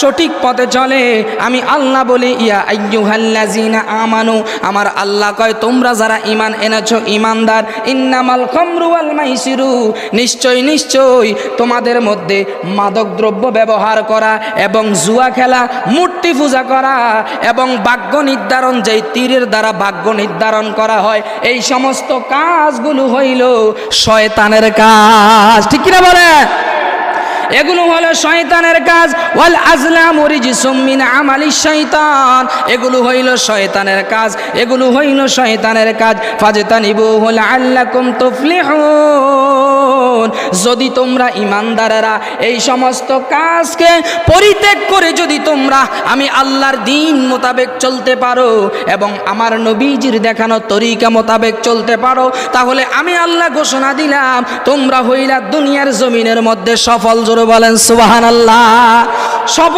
সঠিক পথে চলে। আমি আল্লাহ বলি, ইয়া আইয়ুহাল্লাযিনা আমানু, আমার আল্লাহ কয়, তোমরা যারা ঈমান এনেছো, ঈমানদার, ইন্নামাল খামরু মাইসিরু, নিশ্চয় নিশ্চয় তোমাদের মধ্যে মাদক দ্রব্য ব্যবহার করা এবং জুয়া খেলা, মূর্তি পূজা করা এবং ভাগ্য নির্ধারণ, যেই তীরের দ্বারা ভাগ্য নির্ধারণ করা হয়, এই সমস্ত কাজগুলো হইল শয়তানের কাজ। ঠিক কিনা বলে এগুলো হলো শয়তানের কাজ। ওয়াল আজলাম মিন আমালি শয়তান। এগুলো হইল শয়তানের কাজ। এগুলো হইল শয়তানের কাজ। ফাজতানিবু হল আল্লাকুম তুফলিহুন। যদি তোমরা ইমানদারেরা এই সমস্ত কাজকে পরিত্যাগ করে যদি তোমরা আমি আল্লাহর দিন মোতাবেক চলতে পারো এবং আমার নবীজির দেখানো তরিকা মোতাবেক চলতে পারো, তাহলে আমি আল্লাহ ঘোষণা দিলাম, তোমরা হইলা দুনিয়ার জমিনের মধ্যে সফল জোরে বলেন সুবাহান আল্লাহ সফল